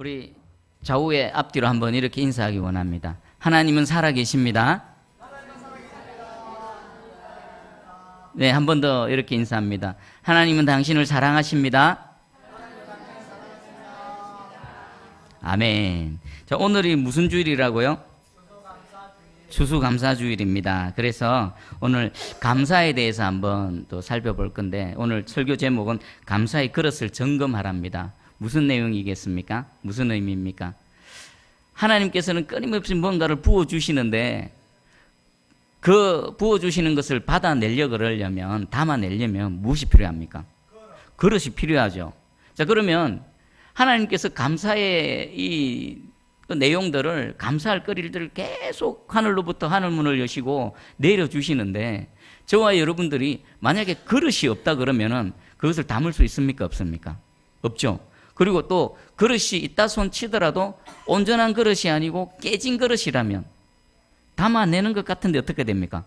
우리 좌우에 앞뒤로 한번 이렇게 인사하기 원합니다. 하나님은 살아계십니다. 네, 한 번 더 이렇게 인사합니다. 하나님은 당신을 사랑하십니다. 아멘. 자, 오늘이 무슨 주일이라고요? 추수감사주일입니다. 그래서 오늘 감사에 대해서 한번 또 살펴볼 건데 오늘 설교 제목은 감사의 그릇을 점검하랍니다. 무슨 내용이겠습니까? 무슨 의미입니까? 하나님께서는 끊임없이 뭔가를 부어 주시는데 그 부어 주시는 것을 받아내려 그러려면 담아내려면 무엇이 필요합니까? 그릇이 필요하죠. 자 그러면 하나님께서 감사의 이 그 내용들을 감사할 거리들을 계속 하늘로부터 하늘 문을 여시고 내려 주시는데 저와 여러분들이 만약에 그릇이 없다 그러면은 그것을 담을 수 있습니까 없습니까? 없죠. 그리고 또 그릇이 있다 손 치더라도 온전한 그릇이 아니고 깨진 그릇이라면 담아내는 것 같은데 어떻게 됩니까?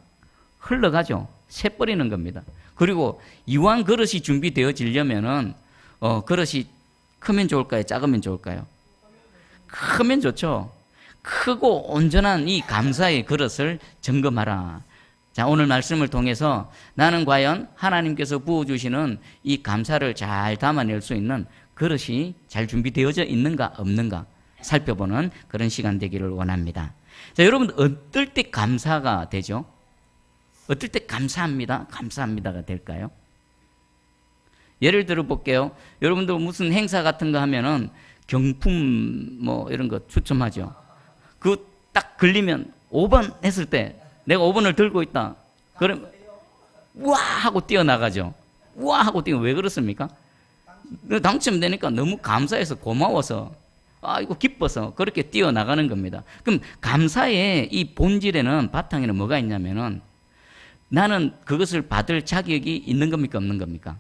흘러가죠. 새버리는 겁니다. 그리고 이왕 그릇이 준비되어지려면은 어, 그릇이 크면 좋을까요? 작으면 좋을까요? 크면 좋죠. 크고 온전한 이 감사의 그릇을 점검하라. 자, 오늘 말씀을 통해서 나는 과연 하나님께서 부어주시는 이 감사를 잘 담아낼 수 있는 그릇이 잘 준비되어져 있는가 없는가 살펴보는 그런 시간 되기를 원합니다. 자, 여러분 어떨 때 감사가 되죠? 어떨 때 감사합니다, 감사합니다가 될까요? 예를 들어 볼게요. 여러분들 무슨 행사 같은 거 하면은 경품 뭐 이런 거 추첨하죠. 그 딱 걸리면 5번 했을 때 내가 5번을 들고 있다. 그럼 우와 하고 뛰어나가죠. 우와 하고 뛰어 왜 그렇습니까? 당첨되니까 너무 감사해서 고마워서 아이고 기뻐서 그렇게 뛰어나가는 겁니다. 그럼 감사의 이 본질에는 바탕에는 뭐가 있냐면은 나는 그것을 받을 자격이 있는 겁니까 없는 겁니까?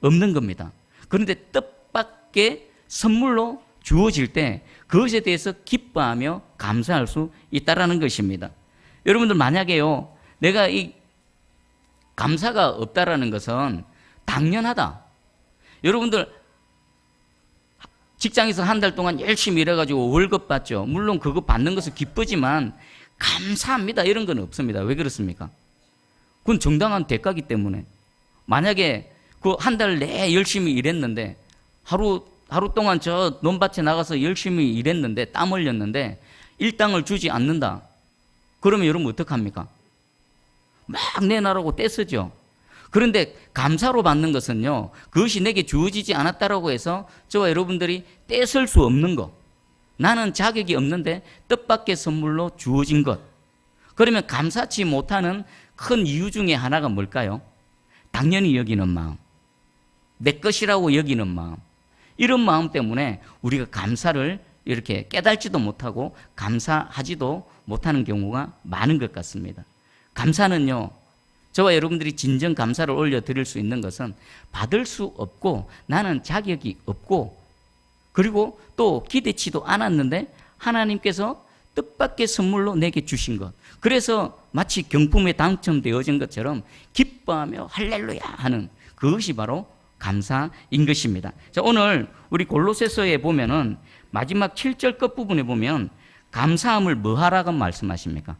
없는 겁니다. 그런데 뜻밖의 선물로 주어질 때 그것에 대해서 기뻐하며 감사할 수 있다라는 것입니다. 여러분들 만약에요, 내가 이 감사가 없다라는 것은 당연하다. 여러분들 직장에서 한 달 동안 열심히 일해가지고 월급 받죠. 물론 그거 받는 것은 기쁘지만 감사합니다 이런 건 없습니다. 왜 그렇습니까? 그건 정당한 대가기 때문에 만약에 그 한 달 내에 열심히 일했는데 하루 하루 동안 저 논밭에 나가서 열심히 일했는데 땀 흘렸는데 일당을 주지 않는다. 그러면 여러분 어떡합니까? 막 내놔라고 떼쓰죠. 그런데 감사로 받는 것은요, 그것이 내게 주어지지 않았다라고 해서 저와 여러분들이 떼쓸 수 없는 것. 나는 자격이 없는데 뜻밖의 선물로 주어진 것. 그러면 감사치 못하는 큰 이유 중에 하나가 뭘까요? 당연히 여기는 마음. 내 것이라고 여기는 마음. 이런 마음 때문에 우리가 감사를 이렇게 깨달지도 못하고 감사하지도 못하는 경우가 많은 것 같습니다. 감사는요, 저와 여러분들이 진정 감사를 올려드릴 수 있는 것은 받을 수 없고 나는 자격이 없고 그리고 또 기대치도 않았는데 하나님께서 뜻밖의 선물로 내게 주신 것. 그래서 마치 경품에 당첨되어진 것처럼 기뻐하며 할렐루야 하는 그것이 바로 감사인 것입니다. 자, 오늘 우리 골로새서에 보면은 마지막 7절 끝부분에 보면 감사함을 뭐 하라고 말씀하십니까?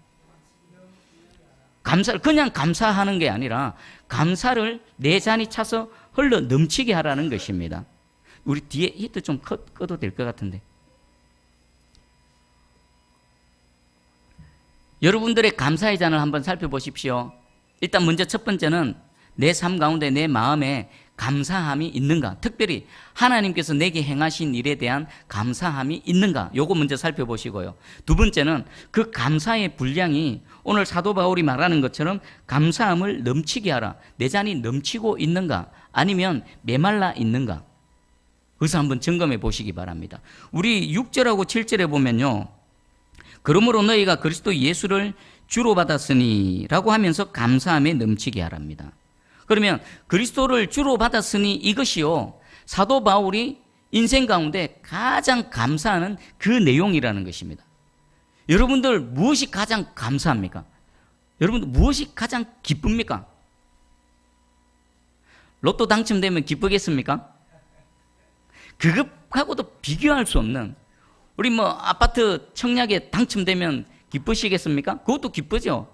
감사를 그냥 감사하는 게 아니라 감사를 내 잔이 차서 흘러 넘치게 하라는 것입니다. 우리 뒤에 히트 좀 꺼, 꺼도 될 것 같은데. 여러분들의 감사의 잔을 한번 살펴보십시오. 일단 먼저 첫 번째는 내 삶 가운데 내 마음에 감사함이 있는가? 특별히 하나님께서 내게 행하신 일에 대한 감사함이 있는가? 요거 먼저 살펴보시고요. 두 번째는 그 감사의 분량이 오늘 사도 바울이 말하는 것처럼 감사함을 넘치게 하라. 내 잔이 넘치고 있는가? 아니면 메말라 있는가? 그것을 한번 점검해 보시기 바랍니다. 우리 6절하고 7절에 보면요. 그러므로 너희가 그리스도 예수를 주로 받았으니라고 하면서 감사함에 넘치게 하랍니다. 그러면 그리스도를 주로 받았으니 이것이요. 사도 바울이 인생 가운데 가장 감사하는 그 내용이라는 것입니다. 여러분들 무엇이 가장 감사합니까? 여러분들 무엇이 가장 기쁩니까? 로또 당첨되면 기쁘겠습니까? 그것 그하고도 비교할 수 없는 우리 뭐 아파트 청약에 당첨되면 기쁘시겠습니까? 그것도 기쁘죠.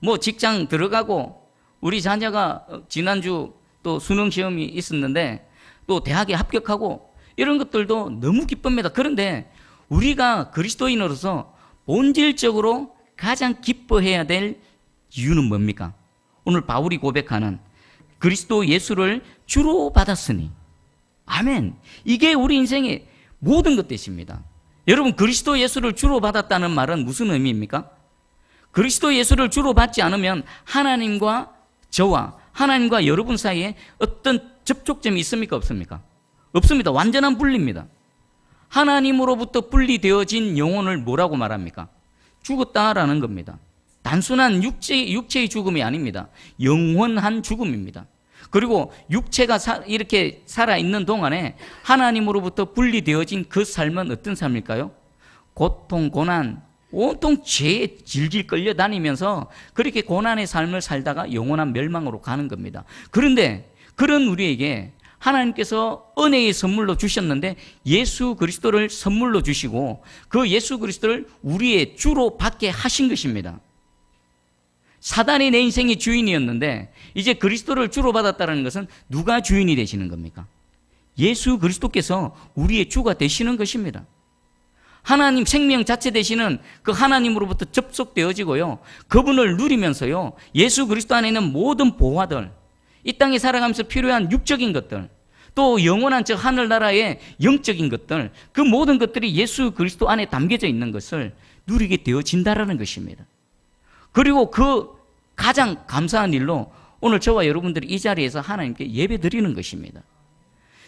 뭐 직장 들어가고 우리 자녀가 어, 지난주 또 수능 시험이 있었는데 또 대학에 합격하고 이런 것들도 너무 기쁩니다. 그런데 우리가 그리스도인으로서 본질적으로 가장 기뻐해야 될 이유는 뭡니까? 오늘 바울이 고백하는 그리스도 예수를 주로 받았으니 아멘. 이게 우리 인생의 모든 것 되십니다. 여러분 그리스도 예수를 주로 받았다는 말은 무슨 의미입니까? 그리스도 예수를 주로 받지 않으면 하나님과 저와 하나님과 여러분 사이에 어떤 접촉점이 있습니까? 없습니까? 없습니다. 완전한 분리입니다. 하나님으로부터 분리되어진 영혼을 뭐라고 말합니까? 죽었다라는 겁니다. 단순한 육체, 육체의 죽음이 아닙니다. 영원한 죽음입니다. 그리고 육체가 사- 이렇게 살아있는 동안에 하나님으로부터 분리되어진 그 삶은 어떤 삶일까요? 고통, 고난, 온통 죄에 질질 끌려 다니면서 그렇게 고난의 삶을 살다가 영원한 멸망으로 가는 겁니다. 그런데 그런 우리에게 하나님께서 은혜의 선물로 주셨는데 예수 그리스도를 선물로 주시고 그 예수 그리스도를 우리의 주로 받게 하신 것입니다. 사단이 내 인생의 주인이었는데 이제 그리스도를 주로 받았다는 것은 누가 주인이 되시는 겁니까? 예수 그리스도께서 우리의 주가 되시는 것입니다. 하나님 생명 자체 되시는 그 하나님으로부터 접속되어지고요. 그분을 누리면서요. 예수 그리스도 안에 있는 모든 보화들, 이 땅에 살아가면서 필요한 육적인 것들, 또 영원한 저 하늘나라의 영적인 것들, 그 모든 것들이 예수 그리스도 안에 담겨져 있는 것을 누리게 되어진다라는 것입니다. 그리고 그 가장 감사한 일로 오늘 저와 여러분들이 이 자리에서 하나님께 예배 드리는 것입니다.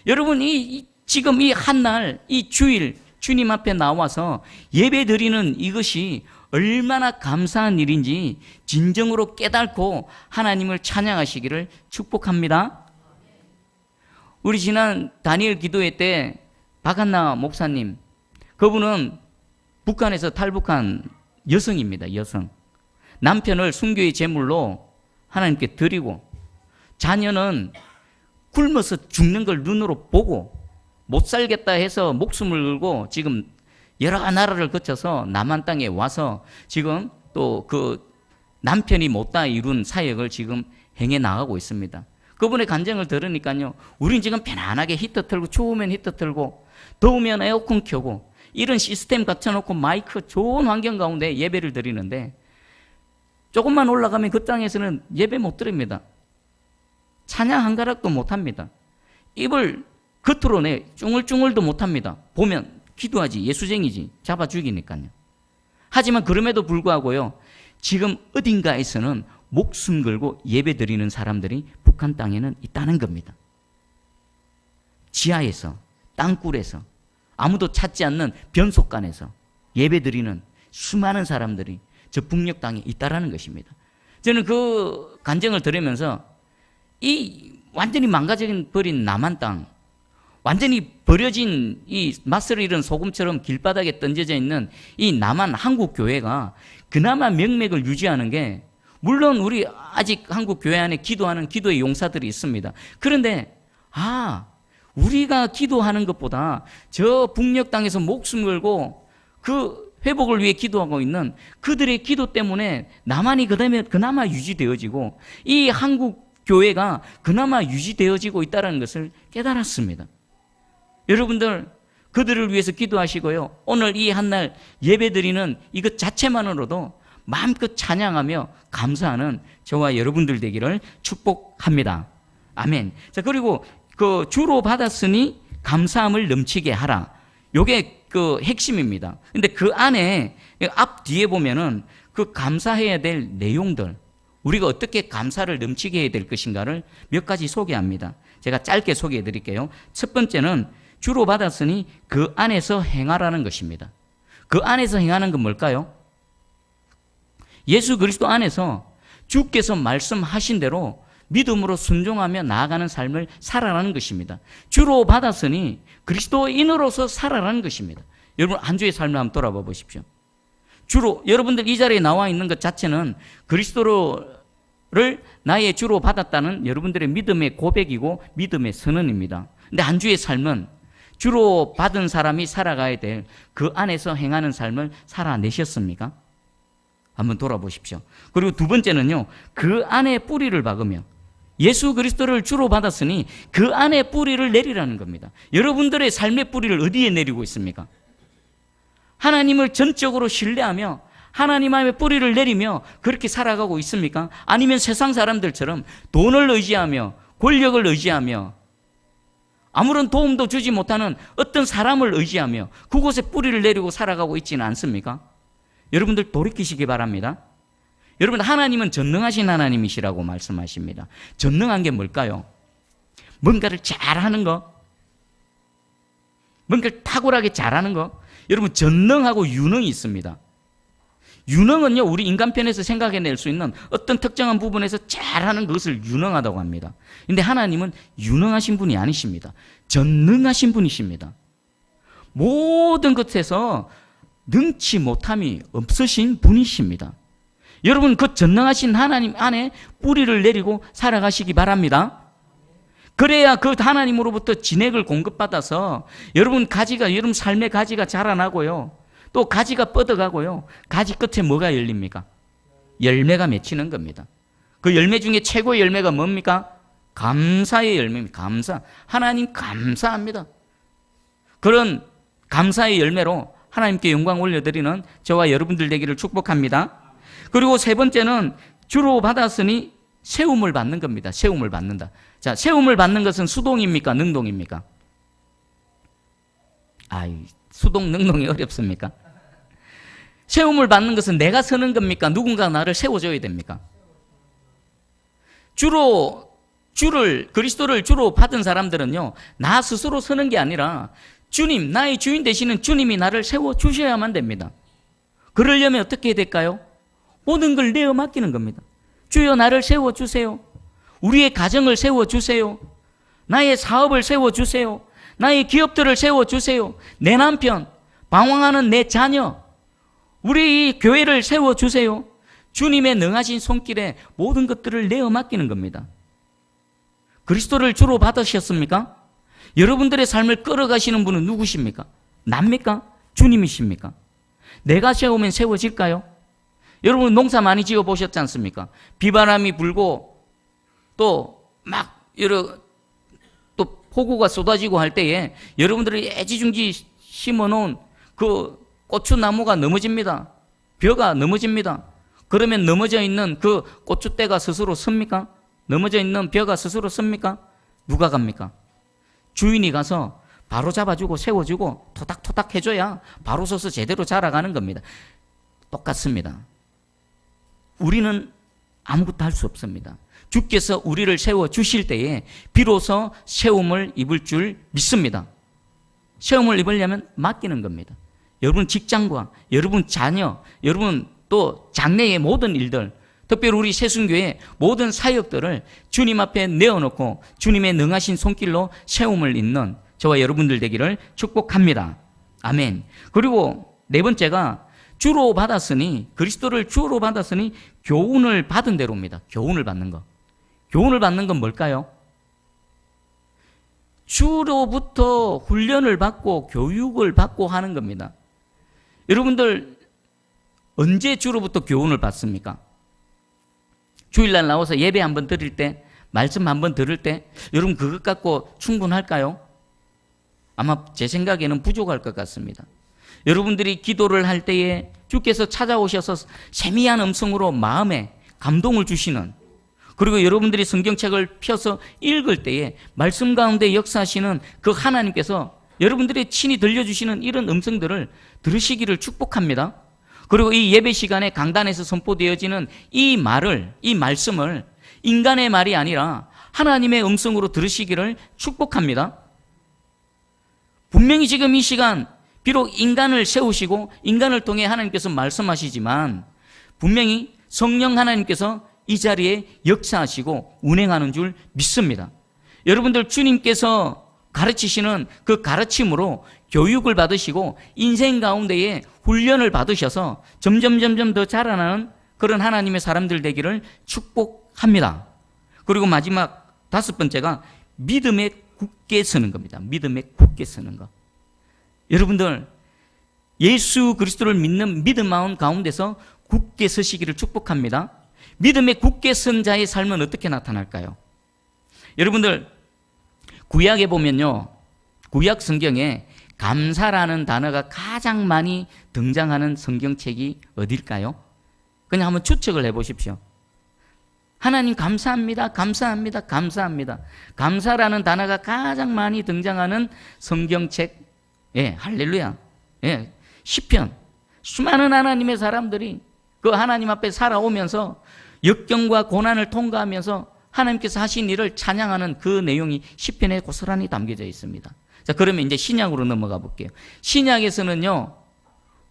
여러분, 이, 이- 지금 이 한 날, 이 주일, 주님 앞에 나와서 예배 드리는 이것이 얼마나 감사한 일인지 진정으로 깨닫고 하나님을 찬양하시기를 축복합니다. 우리 지난 다니엘 기도회 때 박한나 목사님, 그분은 북한에서 탈북한 여성입니다, 여성. 남편을 순교의 제물로 하나님께 드리고 자녀는 굶어서 죽는 걸 눈으로 보고 못 살겠다 해서 목숨을 걸고 지금 여러 나라를 거쳐서 남한 땅에 와서 지금 또 그 남편이 못다 이룬 사역을 지금 행해 나가고 있습니다. 그분의 간증을 들으니까요, 우린 지금 편안하게 히터 틀고 추우면 히터 틀고 더우면 에어컨 켜고 이런 시스템 갖춰놓고 마이크 좋은 환경 가운데 예배를 드리는데 조금만 올라가면 그 땅에서는 예배 못 드립니다. 찬양 한 가락도 못 합니다. 입을 겉으로 내 쭝얼쭝얼도 못 합니다. 보면 기도하지 예수쟁이지 잡아 죽이니까요. 하지만 그럼에도 불구하고요. 지금 어딘가에서는 목숨 걸고 예배 드리는 사람들이 북한 땅에는 있다는 겁니다. 지하에서 땅굴에서 아무도 찾지 않는 변속간에서 예배 드리는 수많은 사람들이 저 북녘 땅에 있다라는 것입니다. 저는 그 간증을 들으면서 이 완전히 망가져 버린 남한 땅, 완전히 버려진 이 맛을 잃은 소금처럼 길바닥에 던져져 있는 이 남한 한국 교회가 그나마 명맥을 유지하는 게 물론 우리 아직 한국 교회 안에 기도하는 기도의 용사들이 있습니다. 그런데 아 우리가 기도하는 것보다 저 북녘 땅에서 목숨 걸고 그 회복을 위해 기도하고 있는 그들의 기도 때문에 남한이 그다음에 그나마 유지되어지고 이 한국 교회가 그나마 유지되어지고 있다는 것을 깨달았습니다. 여러분들 그들을 위해서 기도하시고요. 오늘 이 한 날 예배드리는 이것 자체만으로도 마음껏 찬양하며 감사하는 저와 여러분들 되기를 축복합니다. 아멘. 자, 그리고 그 주로 받았으니 감사함을 넘치게 하라. 요게 그 핵심입니다. 근데 그 안에 앞 뒤에 보면은 그 감사해야 될 내용들, 우리가 어떻게 감사를 넘치게 해야 될 것인가를 몇 가지 소개합니다. 제가 짧게 소개해 드릴게요. 첫 번째는 주로 받았으니 그 안에서 행하라는 것입니다. 그 안에서 행하는 건 뭘까요? 예수 그리스도 안에서 주께서 말씀하신 대로 믿음으로 순종하며 나아가는 삶을 살아라는 것입니다. 주로 받았으니 그리스도인으로서 살아라는 것입니다. 여러분 한 주의 삶을 한번 돌아봐 보십시오. 주로 여러분들 이 자리에 나와 있는 것 자체는 그리스도를 나의 주로 받았다는 여러분들의 믿음의 고백이고 믿음의 선언입니다. 근데 한 주의 삶은 주로 받은 사람이 살아가야 될 그 안에서 행하는 삶을 살아내셨습니까? 한번 돌아보십시오. 그리고 두 번째는요, 그 안에 뿌리를 박으며 예수 그리스도를 주로 받았으니 그 안에 뿌리를 내리라는 겁니다. 여러분들의 삶의 뿌리를 어디에 내리고 있습니까? 하나님을 전적으로 신뢰하며 하나님 안에 뿌리를 내리며 그렇게 살아가고 있습니까? 아니면 세상 사람들처럼 돈을 의지하며 권력을 의지하며 아무런 도움도 주지 못하는 어떤 사람을 의지하며 그곳에 뿌리를 내리고 살아가고 있지는 않습니까? 여러분들 돌이키시기 바랍니다. 여러분 하나님은 전능하신 하나님이시라고 말씀하십니다. 전능한 게 뭘까요? 뭔가를 잘하는 거, 뭔가를 탁월하게 잘하는 거. 여러분 전능하고 유능이 있습니다. 유능은요 우리 인간편에서 생각해낼 수 있는 어떤 특정한 부분에서 잘하는 것을 유능하다고 합니다. 근데 하나님은 유능하신 분이 아니십니다. 전능하신 분이십니다. 모든 것에서 능치 못함이 없으신 분이십니다. 여러분 그 전능하신 하나님 안에 뿌리를 내리고 살아가시기 바랍니다. 그래야 그 하나님으로부터 진액을 공급받아서 여러분 가지가 여러분 삶의 가지가 자라나고요. 또 가지가 뻗어가고요. 가지 끝에 뭐가 열립니까? 열매가 맺히는 겁니다. 그 열매 중에 최고의 열매가 뭡니까? 감사의 열매입니다. 감사. 하나님 감사합니다. 그런 감사의 열매로 하나님께 영광 올려드리는 저와 여러분들 되기를 축복합니다. 그리고 세 번째는 주로 받았으니 세움을 받는 겁니다. 세움을 받는다. 자, 세움을 받는 것은 수동입니까? 능동입니까? 아이, 수동, 능동이 어렵습니까? 세움을 받는 것은 내가 서는 겁니까? 누군가 나를 세워줘야 됩니까? 주로, 주를, 그리스도를 주로 받은 사람들은요, 나 스스로 서는 게 아니라 주님, 나의 주인 되시는 주님이 나를 세워 주셔야만 됩니다. 그러려면 어떻게 해야 될까요? 모든 걸 내어 맡기는 겁니다. 주여 나를 세워 주세요. 우리의 가정을 세워 주세요. 나의 사업을 세워 주세요. 나의 기업들을 세워주세요. 내 남편, 방황하는 내 자녀, 우리 교회를 세워주세요. 주님의 능하신 손길에 모든 것들을 내어 맡기는 겁니다. 그리스도를 주로 받으셨습니까? 여러분들의 삶을 끌어가시는 분은 누구십니까? 납니까? 주님이십니까? 내가 세우면 세워질까요? 여러분 농사 많이 지어 보셨지 않습니까? 비바람이 불고 또 막 여러 또 폭우가 쏟아지고 할 때에 여러분들이 애지중지 심어 놓은 그 고추나무가 넘어집니다. 벼가 넘어집니다. 그러면 넘어져 있는 그 고추대가 스스로 섭니까? 넘어져 있는 벼가 스스로 섭니까? 누가 갑니까? 주인이 가서 바로 잡아주고 세워주고 토닥토닥 해줘야 바로 서서 제대로 자라가는 겁니다. 똑같습니다. 우리는 아무것도 할 수 없습니다. 주께서 우리를 세워 주실 때에 비로소 세움을 입을 줄 믿습니다. 세움을 입으려면 맡기는 겁니다. 여러분 직장과 여러분 자녀, 여러분 또 장래의 모든 일들, 특별히 우리 세순교회 모든 사역들을 주님 앞에 내어놓고 주님의 능하신 손길로 세움을 잇는 저와 여러분들 되기를 축복합니다. 아멘. 그리고 네 번째가 주로 받았으니 그리스도를 주로 받았으니 교훈을 받은 대로입니다. 교훈을 받는 거. 교훈을 받는 건 뭘까요? 주로부터 훈련을 받고 교육을 받고 하는 겁니다. 여러분들 언제 주로부터 교훈을 받습니까? 주일날 나와서 예배 한번 드릴 때, 말씀 한번 들을 때, 여러분 그것 갖고 충분할까요? 아마 제 생각에는 부족할 것 같습니다. 여러분들이 기도를 할 때에 주께서 찾아오셔서 세미한 음성으로 마음에 감동을 주시는 그리고 여러분들이 성경책을 펴서 읽을 때에 말씀 가운데 역사하시는 그 하나님께서 여러분들이 친히 들려주시는 이런 음성들을 들으시기를 축복합니다. 그리고 이 예배 시간에 강단에서 선포되어지는 이 말을, 이 말씀을 인간의 말이 아니라 하나님의 음성으로 들으시기를 축복합니다. 분명히 지금 이 시간 비록 인간을 세우시고 인간을 통해 하나님께서 말씀하시지만 분명히 성령 하나님께서 이 자리에 역사하시고 운행하는 줄 믿습니다. 여러분들 주님께서 가르치시는 그 가르침으로 교육을 받으시고 인생 가운데에 훈련을 받으셔서 점점 점점 더 자라나는 그런 하나님의 사람들 되기를 축복합니다. 그리고 마지막 다섯 번째가 믿음의 굳게 서는 겁니다. 믿음에 굳게 서는 거. 여러분들 예수 그리스도를 믿는 믿음 마음 가운데서 굳게 서시기를 축복합니다. 믿음에 굳게 선 자의 삶은 어떻게 나타날까요? 여러분들 구약에 보면요. 구약 성경에 감사라는 단어가 가장 많이 등장하는 성경책이 어딜까요? 그냥 한번 추측을 해 보십시오. 하나님 감사합니다. 감사합니다. 감사합니다. 감사라는 단어가 가장 많이 등장하는 성경책 예, 할렐루야. 예. 시편. 수많은 하나님의 사람들이 그 하나님 앞에 살아오면서 역경과 고난을 통과하면서 하나님께서 하신 일을 찬양하는 그 내용이 시편에 고스란히 담겨져 있습니다. 자, 그러면 이제 신약으로 넘어가 볼게요. 신약에서는요,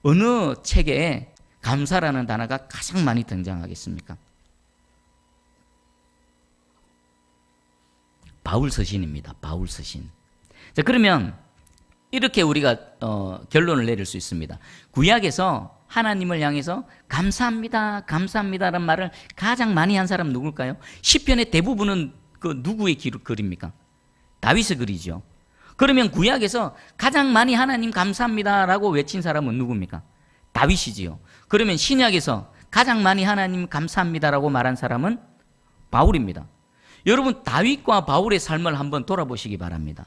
어느 책에 감사라는 단어가 가장 많이 등장하겠습니까? 바울 서신입니다. 바울 서신. 자, 그러면 이렇게 우리가 어, 결론을 내릴 수 있습니다. 구약에서 하나님을 향해서 감사합니다, 감사합니다라는 말을 가장 많이 한 사람 누굴까요? 시편의 대부분은 그 누구의 글입니까? 다윗의 글이죠. 그러면 구약에서 가장 많이 하나님 감사합니다라고 외친 사람은 누굽니까? 다윗이지요. 그러면 신약에서 가장 많이 하나님 감사합니다라고 말한 사람은 바울입니다. 여러분 다윗과 바울의 삶을 한번 돌아보시기 바랍니다.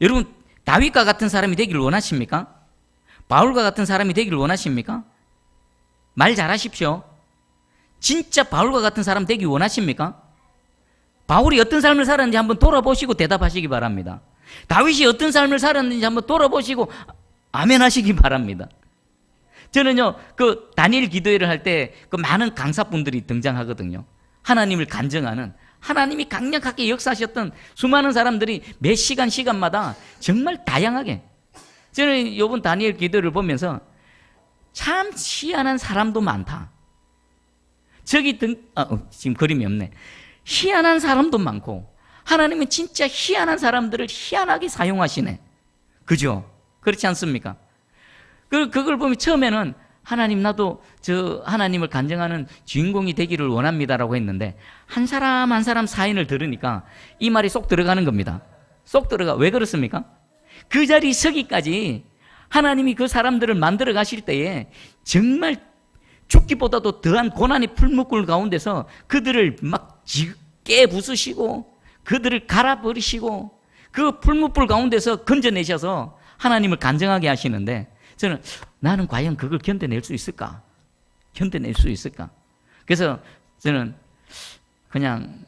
여러분 다윗과 같은 사람이 되기를 원하십니까? 바울과 같은 사람이 되기를 원하십니까? 말 잘하십시오. 진짜 바울과 같은 사람 되기 원하십니까? 바울이 어떤 삶을 살았는지 한번 돌아보시고 대답하시기 바랍니다. 다윗이 어떤 삶을 살았는지 한번 돌아보시고 아멘 하시기 바랍니다. 저는요, 그 다니엘 기도회를 할 때 그 많은 강사분들이 등장하거든요. 하나님을 간증하는 하나님이 강력하게 역사하셨던 수많은 사람들이 몇 시간 시간마다 정말 다양하게 저는 이번 다니엘 기도를 보면서 참 희한한 사람도 많다. 저기 등 아, 어, 지금 그림이 없네. 희한한 사람도 많고 하나님은 진짜 희한한 사람들을 희한하게 사용하시네. 그죠? 그렇지 않습니까? 그 그걸 보면 처음에는 하나님 나도 저 하나님을 간증하는 주인공이 되기를 원합니다라고 했는데 한 사람 한 사람 사인을 들으니까 이 말이 쏙 들어가는 겁니다. 쏙 들어가. 왜 그렇습니까? 그 자리 서기까지 하나님이 그 사람들을 만들어 가실 때에 정말 죽기보다도 더한 고난의 풀무불 가운데서 그들을 막 짙게 부수시고 그들을 갈아버리시고 그 풀무불 가운데서 건져내셔서 하나님을 간증하게 하시는데 저는 나는 과연 그걸 견뎌낼 수 있을까? 견뎌낼 수 있을까? 그래서 저는 그냥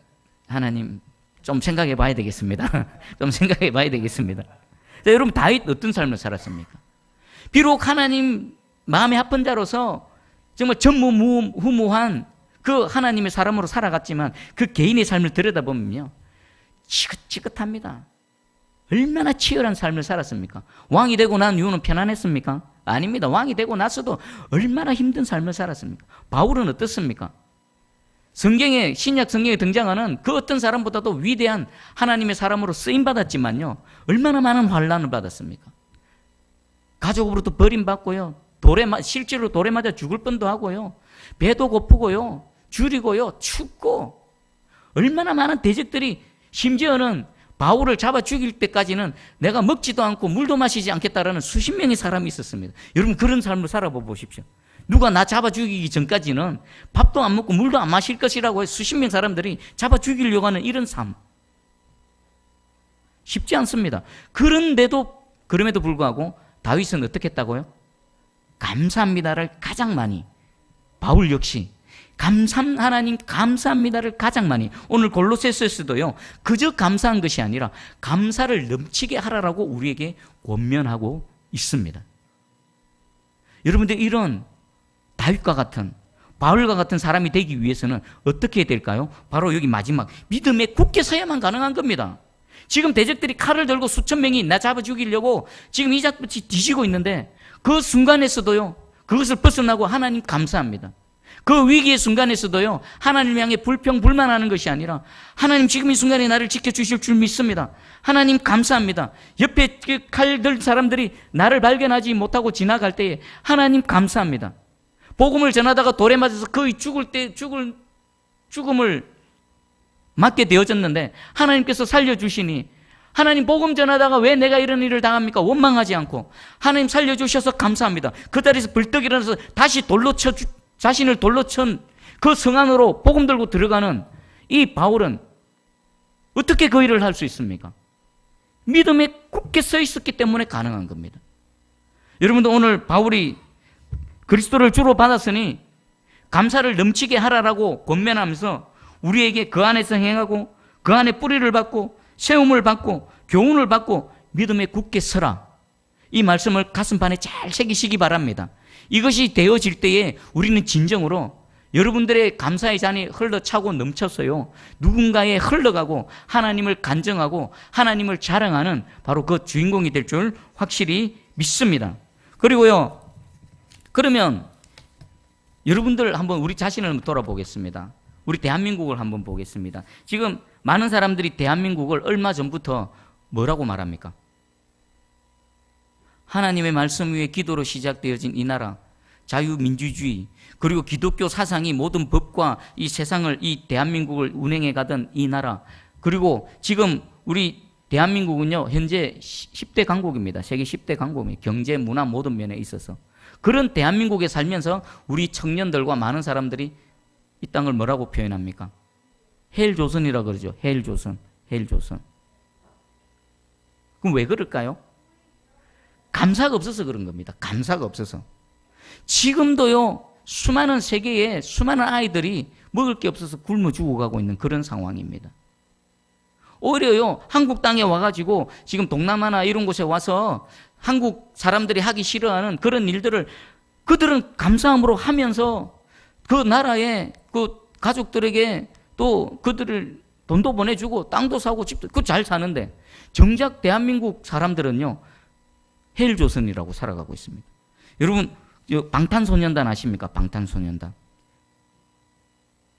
하나님 좀 생각해 봐야 되겠습니다. 좀 생각해 봐야 되겠습니다. 자, 여러분 다윗 어떤 삶을 살았습니까? 비록 하나님 마음의 합한 자로서 정말 전무후무한 그 하나님의 사람으로 살아갔지만 그 개인의 삶을 들여다보면요. 지긋지긋합니다. 얼마나 치열한 삶을 살았습니까? 왕이 되고 난 이유는 편안했습니까? 아닙니다. 왕이 되고 나서도 얼마나 힘든 삶을 살았습니까? 바울은 어떻습니까? 성경에 신약 성경에 등장하는 그 어떤 사람보다도 위대한 하나님의 사람으로 쓰임 받았지만요. 얼마나 많은 환란을 받았습니까? 가족으로도 버림받고요. 돌에 맞 실제로 돌에 맞아 죽을 뻔도 하고요. 배도 고프고요. 줄이고요. 춥고 얼마나 많은 대적들이 심지어는 바울을 잡아 죽일 때까지는 내가 먹지도 않고 물도 마시지 않겠다라는 수십 명의 사람이 있었습니다. 여러분 그런 삶을 살아보 보십시오. 누가 나 잡아 죽이기 전까지는 밥도 안 먹고 물도 안 마실 것이라고 해 수십 명 사람들이 잡아 죽이려고 하는 이런 삶. 쉽지 않습니다. 그런데도 그럼에도 불구하고 다윗은 어떻게 했다고요? 감사합니다를 가장 많이 바울 역시 감사 하나님 감사합니다를 가장 많이 오늘 골로새서에서도요 그저 감사한 것이 아니라 감사를 넘치게 하라라고 우리에게 권면하고 있습니다. 여러분들 이런 다윗과 같은 바울과 같은 사람이 되기 위해서는 어떻게 해야 될까요? 바로 여기 마지막 믿음에 굳게 서야만 가능한 겁니다. 지금 대적들이 칼을 들고 수천 명이 나 잡아 죽이려고 지금 이자같이 뒤지고 있는데 그 순간에서도요 그것을 벗어나고 하나님 감사합니다. 그 위기의 순간에서도요, 하나님 향해 불평, 불만하는 것이 아니라, 하나님 지금 이 순간에 나를 지켜 주실 줄 믿습니다. 하나님 감사합니다. 옆에 그 칼들 사람들이 나를 발견하지 못하고 지나갈 때에, 하나님 감사합니다. 복음을 전하다가 돌에 맞아서 거의 죽을 때, 죽을, 죽음을 맞게 되어졌는데, 하나님께서 살려주시니, 하나님 복음 전하다가 왜 내가 이런 일을 당합니까? 원망하지 않고 하나님 살려주셔서 감사합니다. 그 자리에서 벌떡 일어나서 다시 돌로 쳐 주- 자신을 돌로 천 그 성 안으로 복음 들고 들어가는 이 바울은 어떻게 그 일을 할 수 있습니까? 믿음에 굳게 서 있었기 때문에 가능한 겁니다. 여러분도 오늘 바울이 그리스도를 주로 받았으니 감사를 넘치게 하라라고 권면하면서 우리에게 그 안에서 행하고 그 안에 뿌리를 받고 세움을 받고 교훈을 받고 믿음에 굳게 서라. 이 말씀을 가슴판에 잘 새기시기 바랍니다. 이것이 되어질 때에 우리는 진정으로 여러분들의 감사의 잔이 흘러차고 넘쳤어요. 누군가에 흘러가고 하나님을 간정하고 하나님을 자랑하는 바로 그 주인공이 될 줄 확실히 믿습니다. 그리고요, 그러면 여러분들 한번 우리 자신을 돌아보겠습니다. 우리 대한민국을 한번 보겠습니다. 지금 많은 사람들이 대한민국을 얼마 전부터 뭐라고 말합니까? 하나님의 말씀 위에 기도로 시작되어진 이 나라, 자유민주주의, 그리고 기독교 사상이 모든 법과 이 세상을, 이 대한민국을 운행해 가던 이 나라, 그리고 지금 우리 대한민국은요, 현재 10대 강국입니다. 세계 10대 강국입니다. 경제, 문화 모든 면에 있어서. 그런 대한민국에 살면서 우리 청년들과 많은 사람들이 이 땅을 뭐라고 표현합니까? 헬조선이라 그러죠. 헬조선, 헬조선. 그럼 왜 그럴까요? 감사가 없어서 그런 겁니다. 감사가 없어서. 지금도요, 수많은 세계에 수많은 아이들이 먹을 게 없어서 굶어 죽어가고 있는 그런 상황입니다. 오히려요, 한국 땅에 와가지고 지금 동남아나 이런 곳에 와서 한국 사람들이 하기 싫어하는 그런 일들을 그들은 감사함으로 하면서 그 나라의 그 가족들에게 또 그들을 돈도 보내주고 땅도 사고 집도 그 잘 사는데 정작 대한민국 사람들은요 헬 조선이라고 살아가고 있습니다. 여러분 저 방탄소년단 아십니까? 방탄소년단.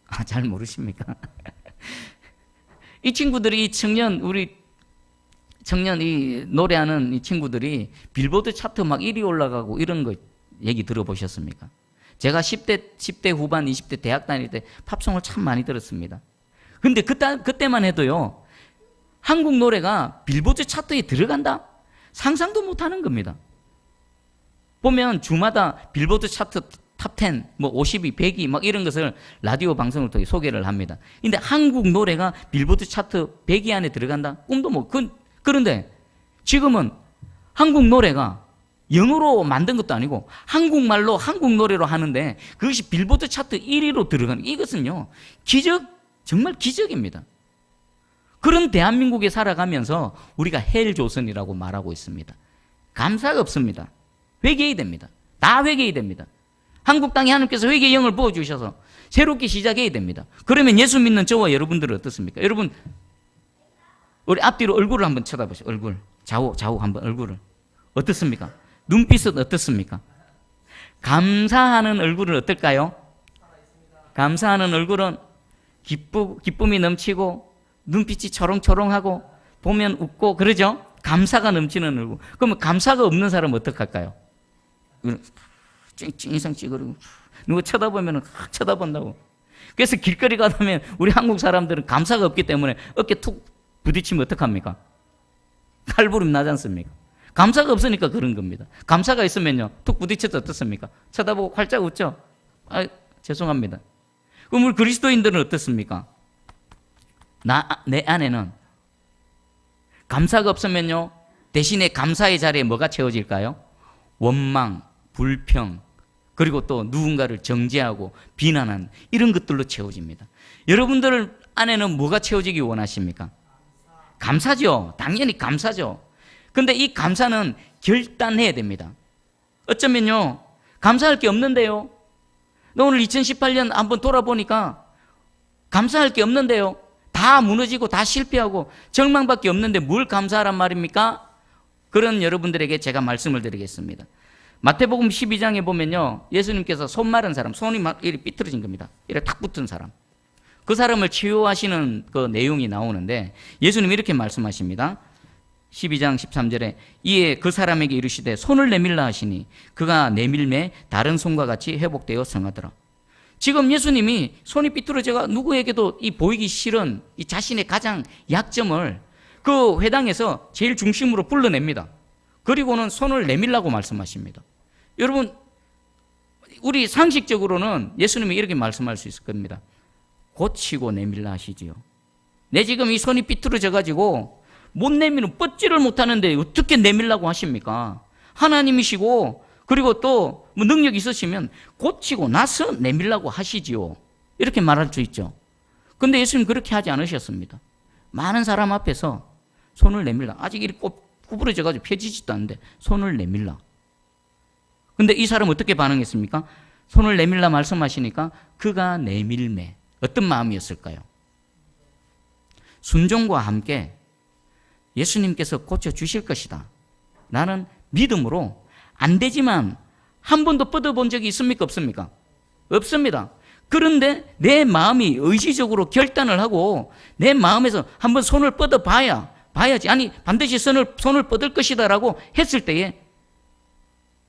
아, 잘 모르십니까? 이 친구들이 이 청년 우리 청년 이 노래하는 이 친구들이 빌보드 차트 막 1위 올라가고 이런 거 얘기 들어보셨습니까? 제가 10대 10대 후반 20대 대학 다닐 때 팝송을 참 많이 들었습니다. 근데 그때 그때만 해도요. 한국 노래가 빌보드 차트에 들어간다? 상상도 못 하는 겁니다. 보면 주마다 빌보드 차트 탑 10, 뭐 50위, 100위 막 이런 것을 라디오 방송을 통해 소개를 합니다. 근데 한국 노래가 빌보드 차트 100위 안에 들어간다? 꿈도 못. 그, 그런데 지금은 한국 노래가 영어로 만든 것도 아니고 한국말로 한국 노래로 하는데 그것이 빌보드 차트 1위로 들어가는 이것은요. 기적 정말 기적입니다. 그런 대한민국에 살아가면서 우리가 헬 조선이라고 말하고 있습니다. 감사가 없습니다. 회개해야 됩니다. 다 회개해야 됩니다. 한국 땅에 하나님께서 회개의 영을 부어 주셔서 새롭게 시작해야 됩니다. 그러면 예수 믿는 저와 여러분들은 어떻습니까? 여러분, 우리 앞뒤로 얼굴을 한번 쳐다보세요. 얼굴. 좌우, 좌우 한번 얼굴을. 어떻습니까? 눈빛은 어떻습니까? 감사하는 얼굴은 어떨까요? 감사하는 얼굴은 기쁘, 기쁨이 넘치고 눈빛이 초롱초롱하고 보면 웃고 그러죠? 감사가 넘치는 얼굴. 그러면 감사가 없는 사람은 어떡할까요? 찡찡 이상 찌그리고 누구 쳐다보면 확 쳐다본다고. 그래서 길거리 가다면 우리 한국 사람들은 감사가 없기 때문에 어깨 툭 부딪히면 어떡합니까? 칼부림 나지 않습니까? 감사가 없으니까 그런 겁니다. 감사가 있으면요, 툭 부딪혀도 어떻습니까? 쳐다보고 활짝 웃죠? 아, 죄송합니다. 그럼 우리 그리스도인들은 어떻습니까? 나, 내 안에는 감사가 없으면요, 대신에 감사의 자리에 뭐가 채워질까요? 원망, 불평, 그리고 또 누군가를 정죄하고 비난하는 이런 것들로 채워집니다. 여러분들 안에는 뭐가 채워지기 원하십니까? 감사죠. 당연히 감사죠. 근데 이 감사는 결단해야 됩니다. 어쩌면요, 감사할 게 없는데요. 너 오늘 2018년 한번 돌아보니까 감사할 게 없는데요. 다 무너지고 다 실패하고 절망밖에 없는데 뭘 감사하란 말입니까? 그런 여러분들에게 제가 말씀을 드리겠습니다. 마태복음 12장에 보면요. 예수님께서 손 마른 사람, 손이 막 이렇게 삐뚤어진 겁니다. 이렇게 탁 붙은 사람. 그 사람을 치유하시는 그 내용이 나오는데 예수님이 이렇게 말씀하십니다. 12장 13절에 이에 그 사람에게 이르시되 손을 내밀라 하시니 그가 내밀매 다른 손과 같이 회복되어 성하더라. 지금 예수님이 손이 삐뚤어져가 누구에게도 이 보이기 싫은 이 자신의 가장 약점을 그 회당에서 제일 중심으로 불러냅니다. 그리고는 손을 내밀라고 말씀하십니다. 여러분, 우리 상식적으로는 예수님이 이렇게 말씀할 수 있을 겁니다. 고치고 내밀라 하시지요. 내 지금 이 손이 삐뚤어져 가지고 못 내미는 뻗지를 못하는데 어떻게 내밀라고 하십니까? 하나님이시고 그리고 또 뭐 능력 있으시면 고치고 나서 내밀라고 하시지요. 이렇게 말할 수 있죠. 근데 예수님 그렇게 하지 않으셨습니다. 많은 사람 앞에서 손을 내밀라. 아직 이렇게 꼭 구부러져 가지고 펴지지도 않는데 손을 내밀라. 근데 이 사람 어떻게 반응했습니까? 손을 내밀라 말씀하시니까 그가 내밀매. 어떤 마음이었을까요? 순종과 함께 예수님께서 고쳐 주실 것이다. 나는 믿음으로 안 되지만 한 번도 뻗어본 적이 있습니까? 없습니까? 없습니다. 그런데 내 마음이 의지적으로 결단을 하고 내 마음에서 한번 손을 뻗어 봐야 봐야지 아니 반드시 손을 손을 뻗을 것이다 라고 했을 때에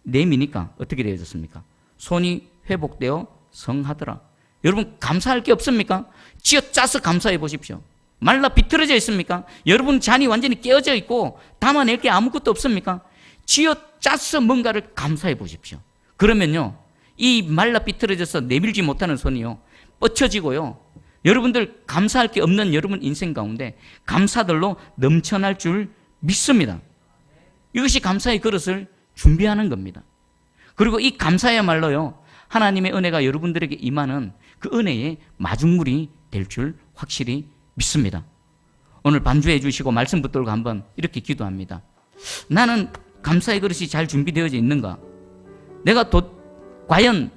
내미니까 어떻게 되어졌습니까? 손이 회복되어 성하더라. 여러분 감사할 게 없습니까? 쥐어 짜서 감사해 보십시오. 말라 비틀어져 있습니까? 여러분 잔이 완전히 깨어져 있고 담아낼 게 아무것도 없습니까? 쥐어 짜서 뭔가를 감사해 보십시오. 그러면요, 이 말라 비틀어져서 내밀지 못하는 손이요, 뻗쳐지고요. 여러분들 감사할 게 없는 여러분 인생 가운데 감사들로 넘쳐날 줄 믿습니다. 이것이 감사의 그릇을 준비하는 겁니다. 그리고 이 감사야말로요, 하나님의 은혜가 여러분들에게 임하는 그 은혜의 마중물이 될 줄 확실히 믿습니다. 오늘 반주해 주시고 말씀 붙들고 한번 이렇게 기도합니다. 나는 감사의 그릇이 잘 준비되어져 있는가? 내가 도, 과연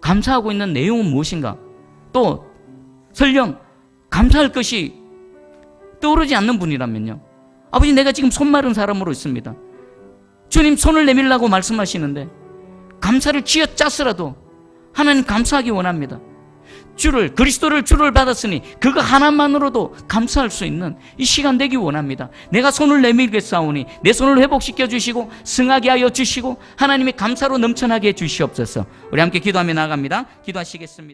감사하고 있는 내용은 무엇인가? 또 설령 감사할 것이 떠오르지 않는 분이라면요. 아버지 내가 지금 손 마른 사람으로 있습니다. 주님 손을 내밀라고 말씀하시는데 감사를 쥐어 짰으라도 하나님 감사하기 원합니다. 주를 그리스도를 주를 받았으니 그거 하나만으로도 감사할 수 있는 이 시간 되기 원합니다. 내가 손을 내밀겠사오니 내 손을 회복시켜 주시고 승하게 하여 주시고 하나님의 감사로 넘쳐나게 해 주시옵소서. 우리 함께 기도하며 나갑니다. 기도하시겠습니다.